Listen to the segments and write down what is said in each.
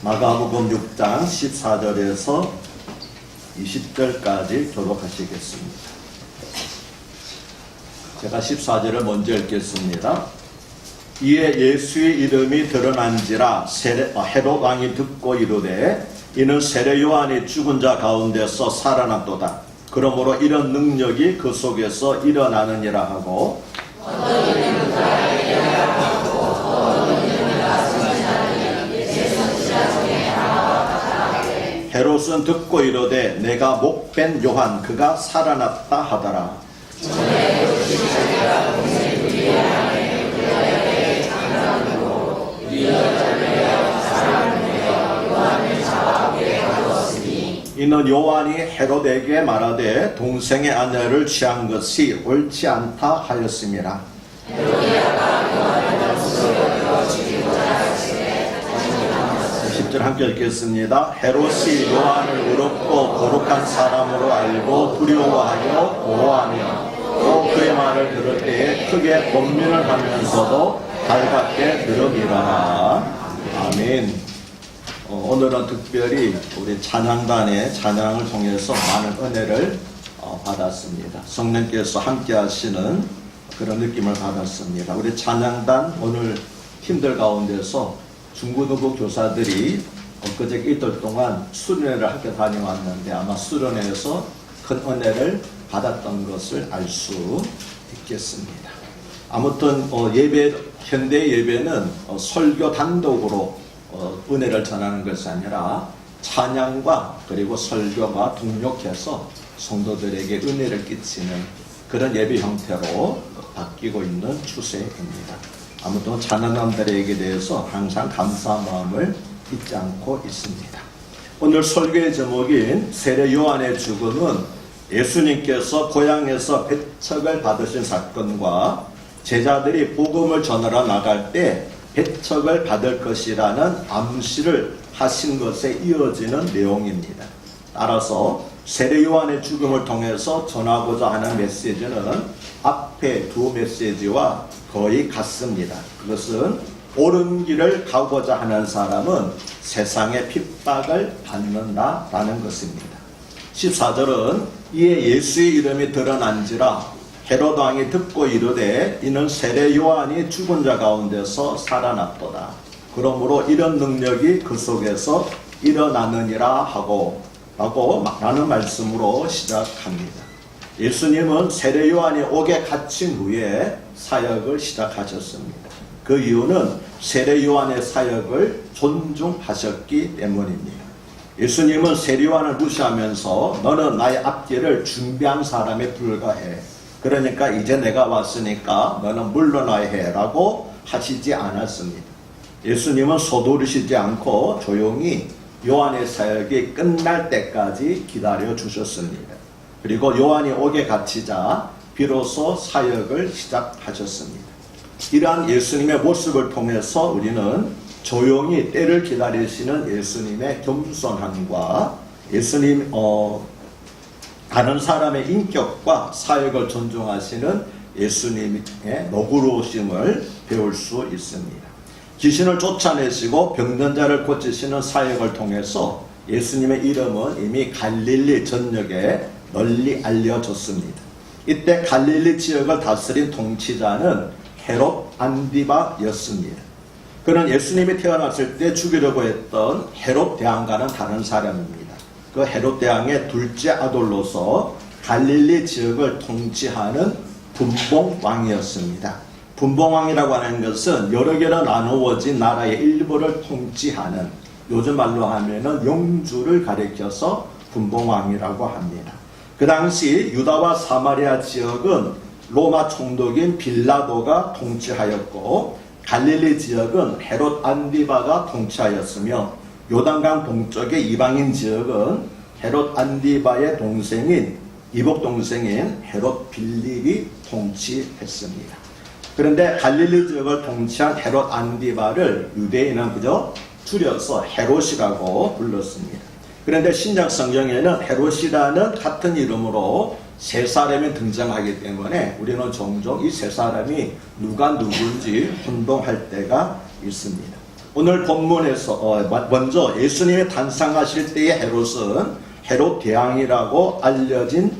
마가복음 6장 14절에서 20절까지 교독하시겠습니다. 제가 14절을 먼저 읽겠습니다. 이에 예수의 이름이 드러난지라 아, 헤롯 왕이 듣고 이르되 이는 세례 요한이 죽은 자 가운데서 살아났도다. 그러므로 이런 능력이 그 속에서 일어나느니라 하고 헤롯은 듣고 이르되 내가 목벤 요한 그가 살아났다 하더라. 이는 요한이 헤롯에게 말하되 동생의 아내를 취한 것이 옳지 않다 하였습니다. 10절 함께 읽겠습니다. 헤롯이 요한을 의롭고 거룩한 사람으로 알고 두려워하여 보호하며 또 그의 말을 들을 때에 크게 권면을 하면서도 달갑게 들으리라. 아멘. 어, 오늘은 특별히 우리 찬양단의 찬양을 통해서 많은 은혜를 어, 받았습니다. 성령께서 함께 하시는 그런 느낌을 받았습니다. 우리 찬양단 오늘 팀들 가운데서 중고등부 교사들이 엊그제 이틀 동안 수련회를 학교 다녀왔는데 아마 수련회에서 큰 은혜를 받았던 것을 알 수 있겠습니다. 아무튼 어, 예배 현대 예배는 어, 설교 단독으로 어, 은혜를 전하는 것이 아니라 찬양과 그리고 설교가 동력해서 성도들에게 은혜를 끼치는 그런 예배 형태로 바뀌고 있는 추세입니다. 아무튼 찬양남들에게 대해서 항상 감사한 마음을 잊지 않고 있습니다. 오늘 설교의 제목인 세례 요한의 죽음은 예수님께서 고향에서 배척을 받으신 사건과 제자들이 복음을 전하러 나갈 때 배척을 받을 것이라는 암시를 하신 것에 이어지는 내용입니다. 따라서 세례 요한의 죽음을 통해서 전하고자 하는 메시지는 앞에 두 메시지와 거의 같습니다. 그것은 옳은 길을 가고자 하는 사람은 세상의 핍박을 받는다라는 것입니다. 14절은 이에 예수의 이름이 드러난지라 헤롯 왕이 듣고 이르되 이는 세례 요한이 죽은 자 가운데서 살아났도다. 그러므로 이런 능력이 그 속에서 일어나느니라 하고 라고 라는 말씀으로 시작합니다. 예수님은 세례 요한이 옥에 갇힌 후에 사역을 시작하셨습니다. 그 이유는 세례 요한의 사역을 존중하셨기 때문입니다. 예수님은 세례 요한을 무시하면서 너는 나의 앞길을 준비한 사람에 불과해. 그러니까 이제 내가 왔으니까 너는 물러나야 해라고 하시지 않았습니다. 예수님은 서두르시지 않고 조용히 요한의 사역이 끝날 때까지 기다려 주셨습니다. 그리고 요한이 옥에 갇히자 비로소 사역을 시작하셨습니다. 이러한 예수님의 모습을 통해서 우리는 조용히 때를 기다리시는 예수님의 겸손함과 예수님 어, 다른 사람의 인격과 사역을 존중하시는 예수님의 너그러우심을 배울 수 있습니다. 귀신을 쫓아내시고 병든 자를 고치시는 사역을 통해서 예수님의 이름은 이미 갈릴리 전역에 널리 알려졌습니다. 이때 갈릴리 지역을 다스린 통치자는 헤롯 안디바였습니다. 그는 예수님이 태어났을 때 죽이려고 했던 헤롯 대왕과는 다른 사람입니다. 그 헤롯 대왕의 둘째 아들로서 갈릴리 지역을 통치하는 분봉 왕이었습니다. 분봉 왕이라고 하는 것은 여러 개로 나누어진 나라의 일부를 통치하는 요즘 말로 하면은 영주를 가리켜서 분봉 왕이라고 합니다. 그 당시 유다와 사마리아 지역은 로마 총독인 빌라도가 통치하였고 갈릴리 지역은 헤롯 안디바가 통치하였으며 요단강 동쪽의 이방인 지역은 헤롯 안디바의 동생인 이복 동생인 헤롯 빌립이 통치했습니다. 그런데 갈릴리 지역을 통치한 헤롯 안디바를 유대인은 그저 줄여서 헤롯이라고 불렀습니다. 그런데 신약 성경에는 헤롯이라는 같은 이름으로 세 사람이 등장하기 때문에 우리는 종종 이 세 사람이 누가 누군지 혼동할 때가 있습니다. 오늘 본문에서 어, 먼저 예수님이 탄생하실 때의 헤롯은 헤롯 대왕이라고 알려진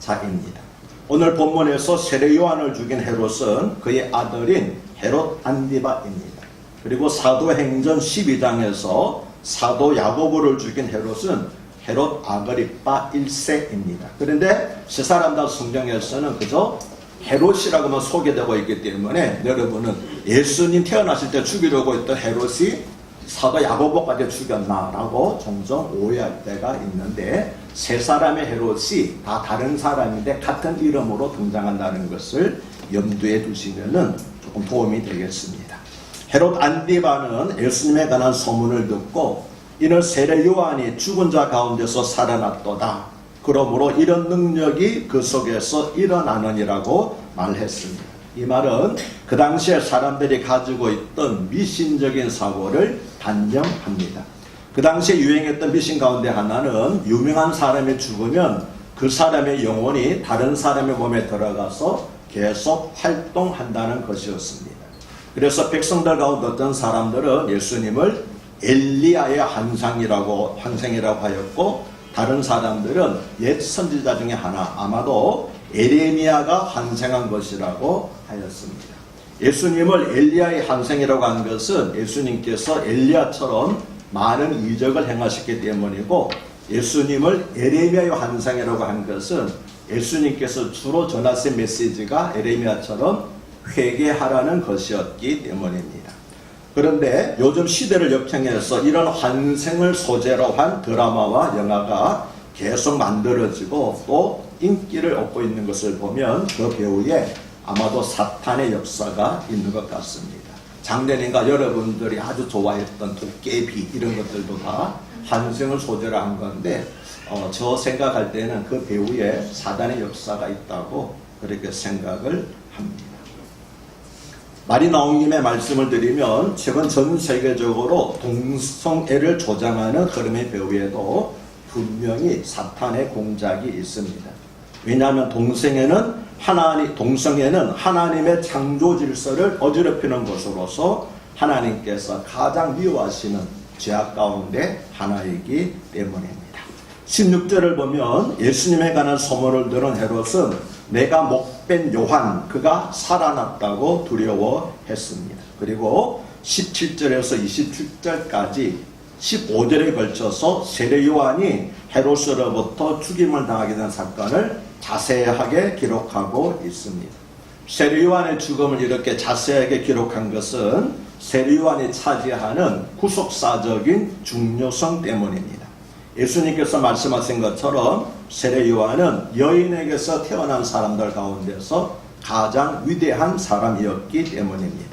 자입니다. 오늘 본문에서 세례 요한을 죽인 헤롯은 그의 아들인 헤롯 안디바입니다. 그리고 사도행전 12장에서 사도 야고보를 죽인 헤롯은 헤롯 아그리파 1세입니다. 그런데 세 사람들 성경에서는 그저 헤롯이라고만 소개되고 있기 때문에 여러분은 예수님 태어나실 때 죽이려고 했던 헤롯이 사도 야고보까지 죽였나라고 종종 오해할 때가 있는데 세 사람의 헤롯이 다 다른 사람인데 같은 이름으로 등장한다는 것을 염두에 두시면은 조금 도움이 되겠습니다. 헤롯 안디바는 예수님에 관한 소문을 듣고 이는 세례 요한이 죽은 자 가운데서 살아났도다. 그러므로 이런 능력이 그 속에서 일어나느니라고 말했습니다. 이 말은 그 당시에 사람들이 가지고 있던 미신적인 사고를 단정합니다. 그 당시에 유행했던 미신 가운데 하나는 유명한 사람이 죽으면 그 사람의 영혼이 다른 사람의 몸에 들어가서 계속 활동한다는 것이었습니다. 그래서 백성들 가운데 어떤 사람들은 예수님을 엘리야의 환상이라고 환생이라고 하였고 다른 사람들은 옛 선지자 중에 하나 아마도 에레미야가 환생한 것이라고 하였습니다. 예수님을 엘리야의 환생이라고 한 것은 예수님께서 엘리야처럼 많은 이적을 행하셨기 때문이고 예수님을 에레미야의 환상이라고 한 것은 예수님께서 주로 전하신 메시지가 에레미야처럼 회개하라는 것이었기 때문입니다. 그런데 요즘 시대를 역행해서 이런 환생을 소재로 한 드라마와 영화가 계속 만들어지고 또 인기를 얻고 있는 것을 보면 그 배우에 아마도 사탄의 역사가 있는 것 같습니다. 작년인가 여러분들이 아주 좋아했던 도깨비 이런 것들도 다 환생을 소재로 한 건데 어, 저 생각할 때는 그 배우에 사단의 역사가 있다고 그렇게 생각을 합니다. 말이 나온 김에 말씀을 드리면 최근 전 세계적으로 동성애를 조장하는 흐름의 배후에도 분명히 사탄의 공작이 있습니다. 왜냐하면 동성애는 하나님 동성애는 하나님의 창조 질서를 어지럽히는 것으로서 하나님께서 가장 미워하시는 죄악 가운데 하나이기 때문입니다. 16절을 보면 예수님에 관한 소문을 들은 헤롯은 내가 목뺀 요한 그가 살아났다고 두려워했습니다. 그리고 17절에서 27절까지 15절에 걸쳐서 세례 요한이 헤롯으로부터 죽임을 당하게 된 사건을 자세하게 기록하고 있습니다. 세례 요한의 죽음을 이렇게 자세하게 기록한 것은 세례 요한이 차지하는 구속사적인 중요성 때문입니다. 예수님께서 말씀하신 것처럼 세례 요한은 여인에게서 태어난 사람들 가운데서 가장 위대한 사람이었기 때문입니다.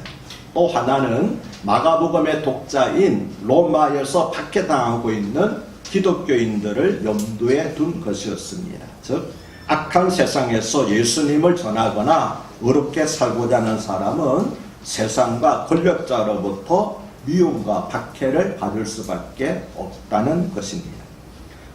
또 하나는 마가복음의 독자인 로마에서 박해당하고 있는 기독교인들을 염두에 둔 것이었습니다. 즉 악한 세상에서 예수님을 전하거나 의롭게 살고자 하는 사람은 세상과 권력자로부터 미움과 박해를 받을 수밖에 없다는 것입니다.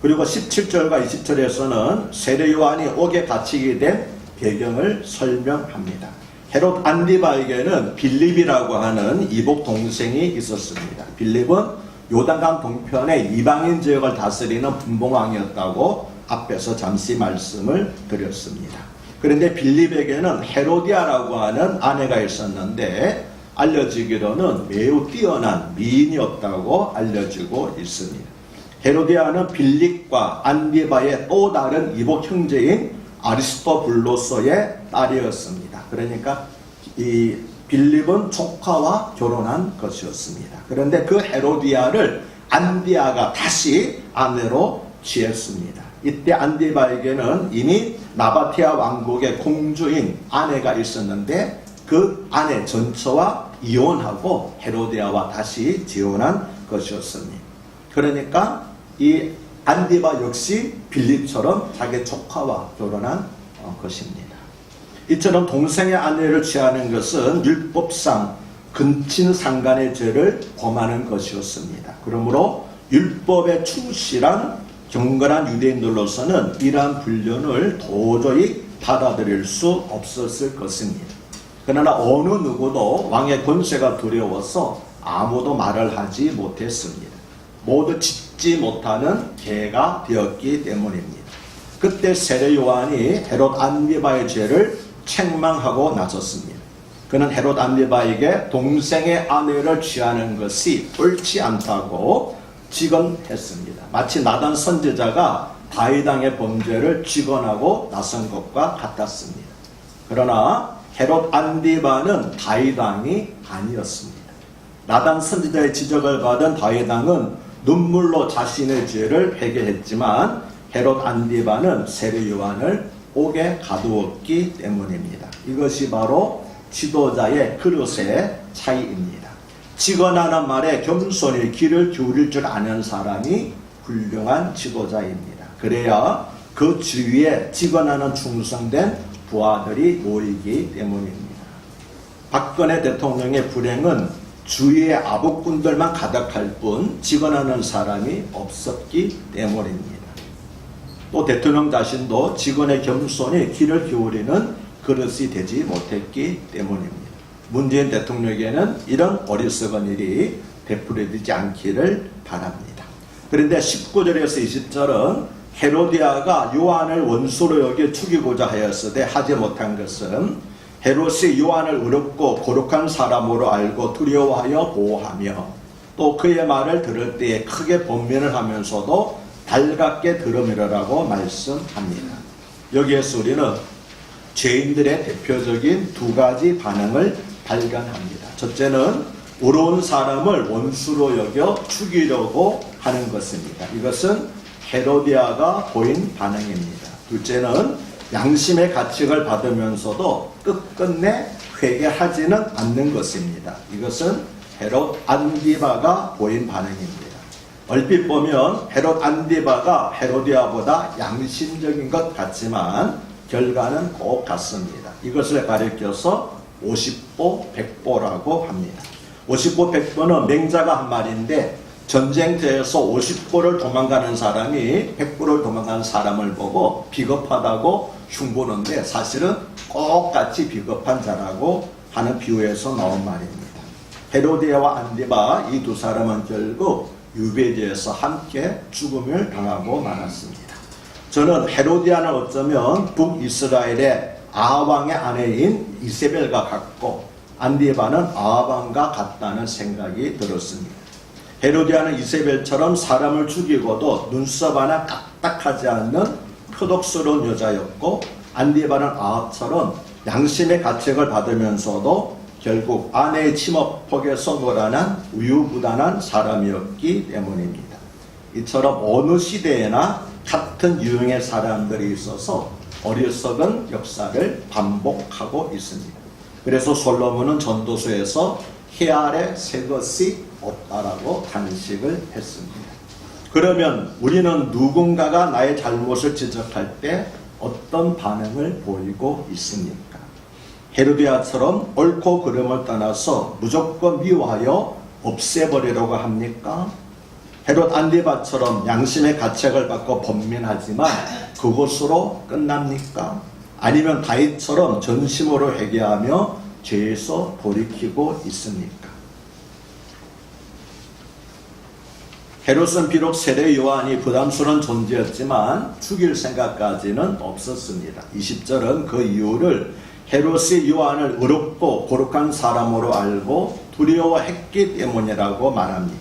그리고 17절과 20절에서는 세례 요한이 옥에 갇히게 된 배경을 설명합니다. 헤롯 안디바에게는 빌립이라고 하는 이복 동생이 있었습니다. 빌립은 요단강 동편의 이방인 지역을 다스리는 분봉왕이었다고 앞에서 잠시 말씀을 드렸습니다. 그런데 빌립에게는 헤로디아라고 하는 아내가 있었는데 알려지기로는 매우 뛰어난 미인이었다고 알려지고 있습니다. 헤로디아는 빌립과 안디바의 또 다른 이복 형제인 아리스토블로서의 딸이었습니다. 그러니까 이 빌립은 조카와 결혼한 것이었습니다. 그런데 그 헤로디아를 안디아가 다시 아내로 취했습니다. 이때 안디바에게는 이미 나바티아 왕국의 공주인 아내가 있었는데 그 아내 전처와 이혼하고 헤로디아와 다시 재혼한 것이었습니다. 그러니까 이 안디바 역시 빌립처럼 자기 조카와 결혼한 어, 것입니다. 이처럼 동생의 아내를 취하는 것은 율법상 근친 상간의 죄를 범하는 것이었습니다. 그러므로 율법에 충실한 경건한 유대인들로서는 이러한 불륜을 도저히 받아들일 수 없었을 것입니다. 그러나 어느 누구도 왕의 권세가 두려워서 아무도 말을 하지 못했습니다. 모두 짖지 못하는 개가 되었기 때문입니다. 그때 세례 요한이 헤롯 안비바의 죄를 책망하고 나섰습니다. 그는 헤롯 안비바에게 동생의 아내를 취하는 것이 옳지 않다고 직언했습니다. 마치 나단 선제자가 다이당의 범죄를 직언하고 나선 것과 같았습니다. 그러나 헤롯 안디바는 다이당이 아니었습니다. 나단 선지자의 지적을 받은 다이당은 눈물로 자신의 죄를 회개했지만 헤롯 안디바는 세례 요한을 옥에 가두었기 때문입니다. 이것이 바로 지도자의 그릇의 차이입니다. 직언하는 말에 겸손히 귀를 기울일 줄 아는 사람이 훌륭한 지도자입니다. 그래야 그 주위에 직언하는 충성된 부하들이 모이기 때문입니다. 박근혜 대통령의 불행은 주위에 아부꾼들만 가득할 뿐 직언하는 사람이 없었기 때문입니다. 또 대통령 자신도 직원의 겸손히 귀를 기울이는 그릇이 되지 못했기 때문입니다. 문재인 대통령에게는 이런 어리석은 일이 되풀이되지 않기를 바랍니다. 그런데 19절에서 20절은 헤로디아가 요한을 원수로 여겨 죽이고자 하였으되 하지 못한 것은 헤롯이 요한을 의롭고 거룩한 사람으로 알고 두려워하여 보호하며 또 그의 말을 들을 때에 크게 번민을 하면서도 달갑게 들음이라고 말씀합니다. 여기에서 우리는 죄인들의 대표적인 두 가지 반응을 발견합니다. 첫째는 의로운 사람을 원수로 여겨 죽이려고 하는 것입니다. 이것은 헤로디아가 보인 반응입니다. 둘째는 양심의 가책을 받으면서도 끝끝내 회개하지는 않는 것입니다. 이것은 헤롯 안디바가 보인 반응입니다. 얼핏 보면 헤롯 안디바가 헤로디아보다 양심적인 것 같지만 결과는 꼭 같습니다. 이것을 가리켜서 50보 100보라고 합니다. 50보 100보는 맹자가 한 말인데 전쟁터에서 50보를 도망가는 사람이 100보를 도망가는 사람을 보고 비겁하다고 흉보는데 사실은 똑같이 비겁한 자라고 하는 비유에서 나온 말입니다. 헤로디아와 안디바 이 두 사람은 결국 유배지에서 함께 죽음을 당하고 말았습니다. 저는 헤로디아는 어쩌면 북이스라엘의 아왕의 아내인 이세벨과 같고 안디바는 아왕과 같다는 생각이 들었습니다. 헤로디아는 이세벨처럼 사람을 죽이고도 눈썹 하나 까딱하지 않는 표독스러운 여자였고 안디바는 아합처럼 양심의 가책을 받으면서도 결국 아내의 침업폭에서 놀아난 우유부단한 사람이었기 때문입니다. 이처럼 어느 시대에나 같은 유형의 사람들이 있어서 어리석은 역사를 반복하고 있습니다. 그래서 솔로몬은 전도서에서 해 아래 새 것이 없다라고 단식을 했습니다. 그러면 우리는 누군가가 나의 잘못을 지적할 때 어떤 반응을 보이고 있습니까? 헤로디아처럼 옳고 그름을 떠나서 무조건 미워하여 없애버리려고 합니까? 헤롯 안디바처럼 양심의 가책을 받고 번민하지만 그것으로 끝납니까? 아니면 다윗처럼 전심으로 회개하며 죄에서 돌이키고 있습니까? 헤롯은 비록 세례 요한이 부담스러운 존재였지만 죽일 생각까지는 없었습니다. 20절은 그 이유를 헤롯이 요한을 의롭고 거룩한 사람으로 알고 두려워했기 때문이라고 말합니다.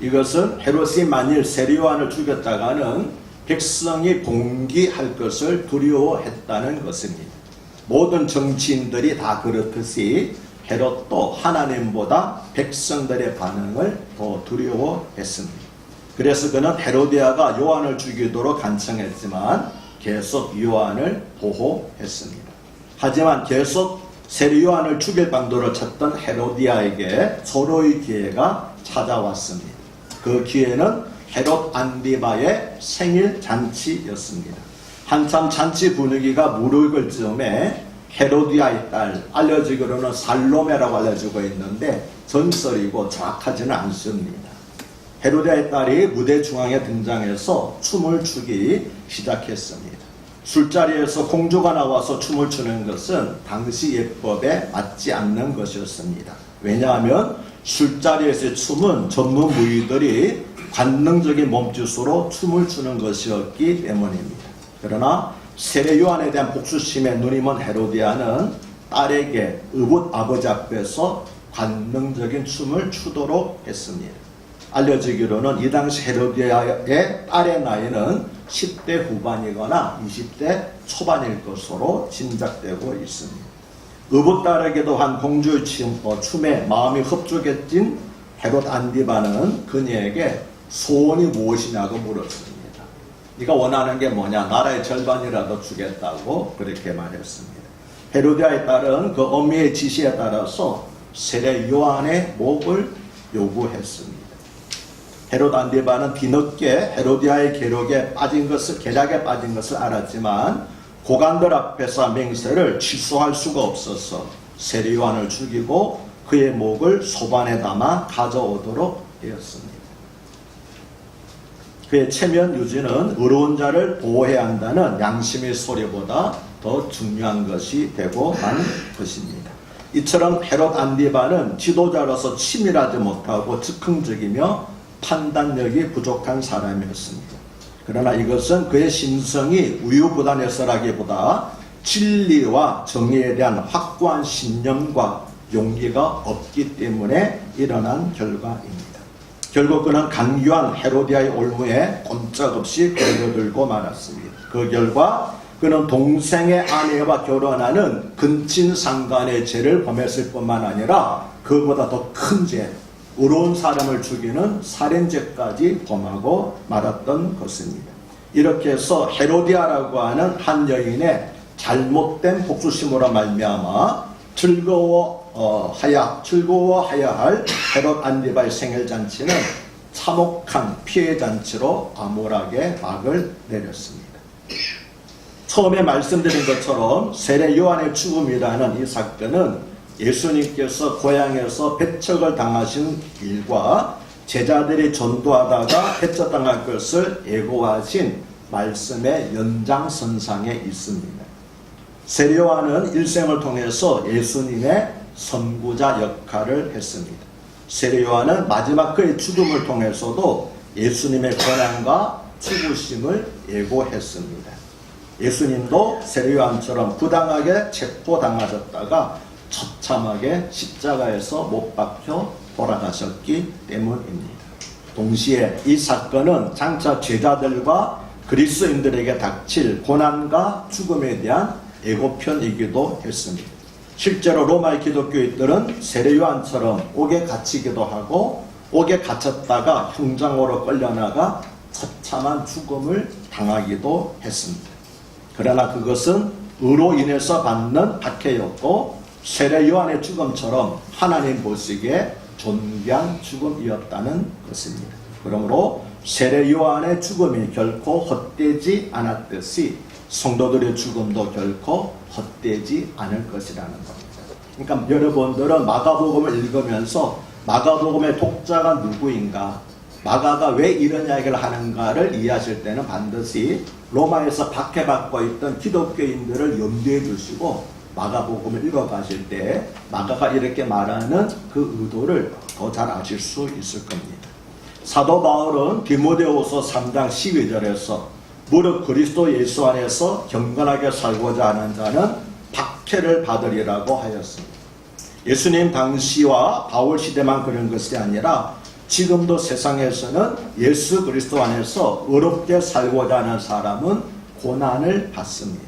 이것은 헤롯이 만일 세례 요한을 죽였다가는 백성이 봉기할 것을 두려워했다는 것입니다. 모든 정치인들이 다 그렇듯이 헤롯도 하나님보다 백성들의 반응을 더 두려워했습니다. 그래서 그는 헤로디아가 요한을 죽이도록 간청했지만 계속 요한을 보호했습니다. 하지만 계속 세례 요한을 죽일 방도를 찾던 헤로디아에게 서로의 기회가 찾아왔습니다. 그 기회는 헤롯 안디바의 생일 잔치였습니다. 한참 잔치 분위기가 무르익을 즈음에 헤로디아의 딸 알려지기로는 살로메라고 알려지고 있는데 전설이고 정확하지는 않습니다. 헤로디아의 딸이 무대 중앙에 등장해서 춤을 추기 시작했습니다. 술자리에서 공주가 나와서 춤을 추는 것은 당시 예법에 맞지 않는 것이었습니다. 왜냐하면 술자리에서의 춤은 전문 무희들이 관능적인 몸짓으로 춤을 추는 것이었기 때문입니다. 그러나 세례 요한에 대한 복수심에 눈이 먼 헤로디아는 딸에게 의붓 아버지 앞에서 관능적인 춤을 추도록 했습니다. 알려지기로는 이 당시 헤로디아의 딸의 나이는 10대 후반이거나 20대 초반일 것으로 짐작되고 있습니다. 의붓 딸에게도 한 공주의 춤, 어, 춤에 마음이 흡족해진 헤롯 안디바는 그녀에게 소원이 무엇이냐고 물었습니다. 네가 원하는 게 뭐냐? 나라의 절반이라도 주겠다고 그렇게 말했습니다. 헤로디아의 딸은 그 어미의 지시에 따라서 세례 요한의 목을 요구했습니다. 헤롯 안디바는 뒤늦게 헤로디아의 계략에 빠진 것을 계략에 빠진 것을 알았지만 고관들 앞에서 맹세를 취소할 수가 없어서 요한을 죽이고 그의 목을 소반에 담아 가져오도록 되었습니다. 그의 체면 유지는 의로운 자를 보호해야 한다는 양심의 소리보다 더 중요한 것이 되고 만 것입니다. 이처럼 헤롯 안디바는 지도자로서 치밀하지 못하고 즉흥적이며 판단력이 부족한 사람이었습니다. 그러나 이것은 그의 심성이 우유부단해서라기보다 진리와 정의에 대한 확고한 신념과 용기가 없기 때문에 일어난 결과입니다. 결국 그는 강요한 헤로디아의 올무에 꼼짝없이 걸려들고 말았습니다. 그 결과 그는 동생의 아내와 결혼하는 근친상간의 죄를 범했을 뿐만 아니라 그보다 더 큰 죄, 의로운 사람을 죽이는 살인죄까지 범하고 말았던 것입니다. 이렇게 해서 헤로디아라고 하는 한 여인의 잘못된 복수심으로 말미암아 즐거워 어, 하야 즐거워하야 할 헤롯 안디바의 생일 잔치는 참혹한 피해 잔치로 암울하게 막을 내렸습니다. 처음에 말씀드린 것처럼 세례 요한의 죽음이라는 이 사건은 예수님께서 고향에서 배척을 당하신 일과 제자들이 전도하다가 배척당할 것을 예고하신 말씀의 연장선상에 있습니다. 세례 요한은 일생을 통해서 예수님의 선구자 역할을 했습니다. 세례 요한은 마지막 그의 죽음을 통해서도 예수님의 권한과 죽으심을 예고했습니다. 예수님도 세례 요한처럼 부당하게 체포당하셨다가 처참하게 십자가에서 못 박혀 돌아가셨기 때문입니다. 동시에 이 사건은 장차 제자들과 그리스도인들에게 닥칠 고난과 죽음에 대한 예고편이기도 했습니다. 실제로 로마의 기독교인들은 세례 요한처럼 옥에 갇히기도 하고 옥에 갇혔다가 형장으로 끌려나가 처참한 죽음을 당하기도 했습니다. 그러나 그것은 의로 인해서 받는 박해였고 세례 요한의 죽음처럼 하나님 보시기에 존귀한 죽음이었다는 것입니다. 그러므로 세례 요한의 죽음이 결코 헛되지 않았듯이 성도들의 죽음도 결코 헛되지 않을 것이라는 겁니다. 그러니까 여러분들은 마가복음을 읽으면서 마가복음의 독자가 누구인가, 마가가 왜 이런 이야기를 하는가를 이해하실 때는 반드시 로마에서 박해받고 있던 기독교인들을 염두에 두시고 마가복음을 읽어가실 때 마가가 이렇게 말하는 그 의도를 더 잘 아실 수 있을 겁니다. 사도 바울은 디모데후서 3장 12절에서 무릇 그리스도 예수 안에서 경건하게 살고자 하는 자는 박해를 받으리라고 하였습니다. 예수님 당시와 바울 시대만 그런 것이 아니라 지금도 세상에서는 예수 그리스도 안에서 의롭게 살고자 하는 사람은 고난을 받습니다.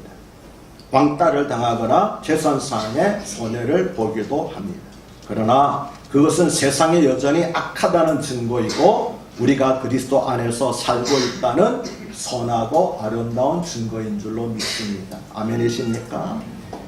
왕따를 당하거나 재산상의 손해를 보기도 합니다. 그러나 그것은 세상에 여전히 악하다는 증거이고 우리가 그리스도 안에서 살고 있다는 선하고 아름다운 증거인 줄로 믿습니다. 아멘이십니까?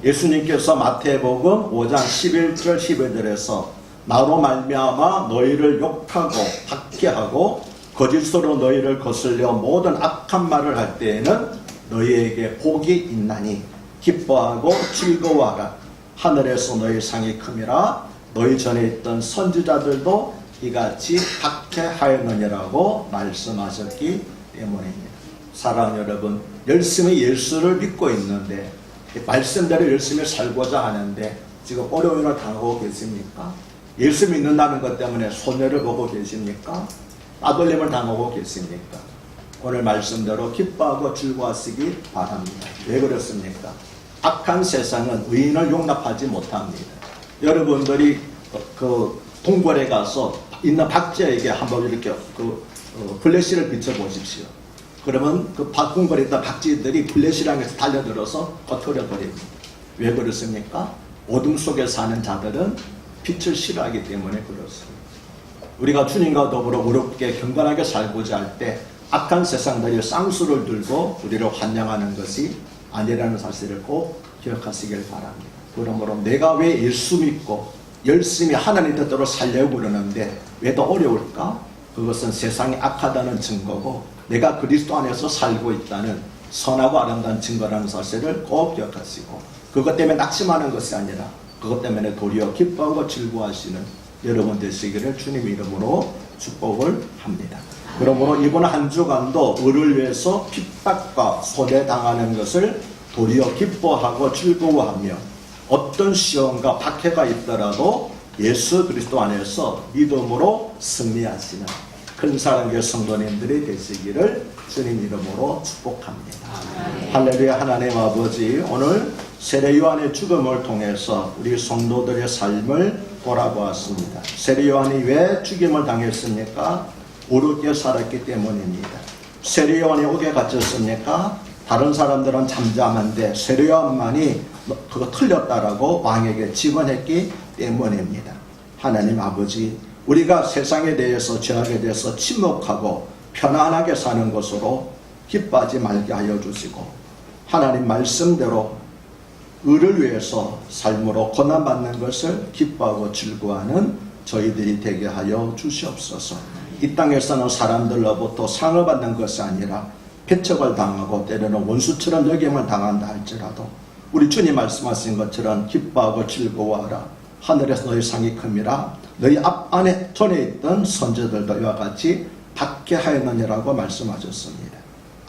예수님께서 마태복음 5장 11절 12절에서 나로 말미암아 너희를 욕하고 박해하고 거짓으로 너희를 거슬려 모든 악한 말을 할 때에는 너희에게 복이 있나니 기뻐하고 즐거워하라 하늘에서 너희 상이 큼이라 너희 전에 있던 선지자들도 이같이 박해하였느니라고 말씀하셨기 때문입니다. 사랑 여러분 열심히 예수를 믿고 있는데 말씀대로 열심히 살고자 하는데 지금 어려움을 당하고 계십니까? 예수 믿는다는 것 때문에 손해를 보고 계십니까? 따돌림을 당하고 계십니까? 오늘 말씀대로 기뻐하고 즐거워하시기 바랍니다. 왜 그렇습니까? 악한 세상은 의인을 용납하지 못합니다. 여러분들이 그 동굴에 가서 있는 박쥐에게 한번 이렇게 그 어, 플래시를 비춰보십시오. 그러면 그 있던 박쥐들이 플래시를 향해서 달려들어서 버텨려 버립니다. 왜 그렇습니까? 어둠 속에 사는 자들은 빛을 싫어하기 때문에 그렇습니다. 우리가 주님과 더불어 어렵게 경건하게 살고자 할 때 악한 세상들이 쌍수를 들고 우리를 환영하는 것이 아니라는 사실을 꼭 기억하시길 바랍니다. 그러므로 내가 왜 예수 믿고 열심히 하나님 뜻대로 살려고 그러는데 왜 더 어려울까? 그것은 세상이 악하다는 증거고 내가 그리스도 안에서 살고 있다는 선하고 아름다운 증거라는 사실을 꼭 기억하시고 그것 때문에 낙심하는 것이 아니라 그것 때문에 도리어 기뻐하고 즐거워하시는 여러분 되시기를 주님 이름으로 축복을 합니다. 그러므로 이번 한 주간도 을을 위해서 핍박과 손해당하는 것을 도리어 기뻐하고 즐거워하며 어떤 시험과 박해가 있더라도 예수 그리스도 안에서 믿음으로 승리하시는 큰 사랑의 성도님들이 되시기를 주님 이름으로 축복합니다. 할렐루야 하나님 아버지 오늘 세례 요한의 죽음을 통해서 우리 성도들의 삶을 돌아보았습니다. 세례 요한이 왜 죽임을 당했습니까? 어렵게 살았기 때문입니다. 세례 요한이 어디에 갇혔습니까? 다른 사람들은 잠잠한데 세례 요한만이 그거 틀렸다라고 왕에게 직언했기 때문입니다. 하나님 아버지 우리가 세상에 대해서 죄악에 대해서 침묵하고 편안하게 사는 것으로 기뻐하지 말게 하여 주시고 하나님 말씀대로 의를 위해서 삶으로 고난받는 것을 기뻐하고 즐거워하는 저희들이 되게 하여 주시옵소서. 이 땅에서는 사람들로부터 상을 받는 것이 아니라 배척을 당하고 때로는 원수처럼 여김을 당한다 할지라도 우리 주님 말씀하신 것처럼 기뻐하고 즐거워하라. 하늘에서 너희 상이 큼이라. 너희 앞 안에 전에 있던 선제들도 이와 같이 받게 하였느니라고 말씀하셨습니다.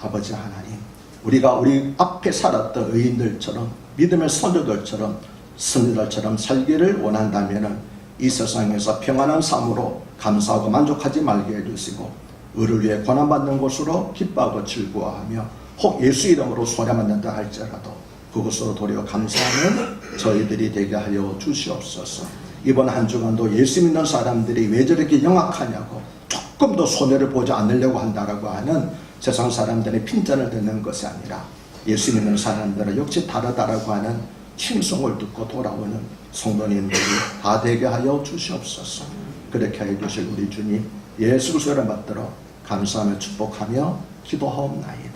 아버지 하나님, 우리가 우리 앞에 살았던 의인들처럼 믿음의 선조들처럼 승리들처럼 살기를 원한다면은 이 세상에서 평안한 삶으로 감사하고 만족하지 말게 해주시고 의를 위해 고난받는 것으로 기뻐하고 즐거워하며 혹 예수 이름으로 소리만든다 할지라도 그것으로 도리어 감사하는 저희들이 되게 하여 주시옵소서. 이번 한 주간도 예수 믿는 사람들이 왜 저렇게 영악하냐고 조금도 손해를 보지 않으려고 한다라고 하는 세상 사람들의 핀잔을 듣는 것이 아니라 예수 믿는 사람들은 역시 다르다라고 하는 칭송을 듣고 돌아오는 성도님들이 다 되게 하여 주시옵소서. 그렇게 해 주실 우리 주님 예수 그리스도를 받들어 감사하며 축복하며 기도하옵나이다.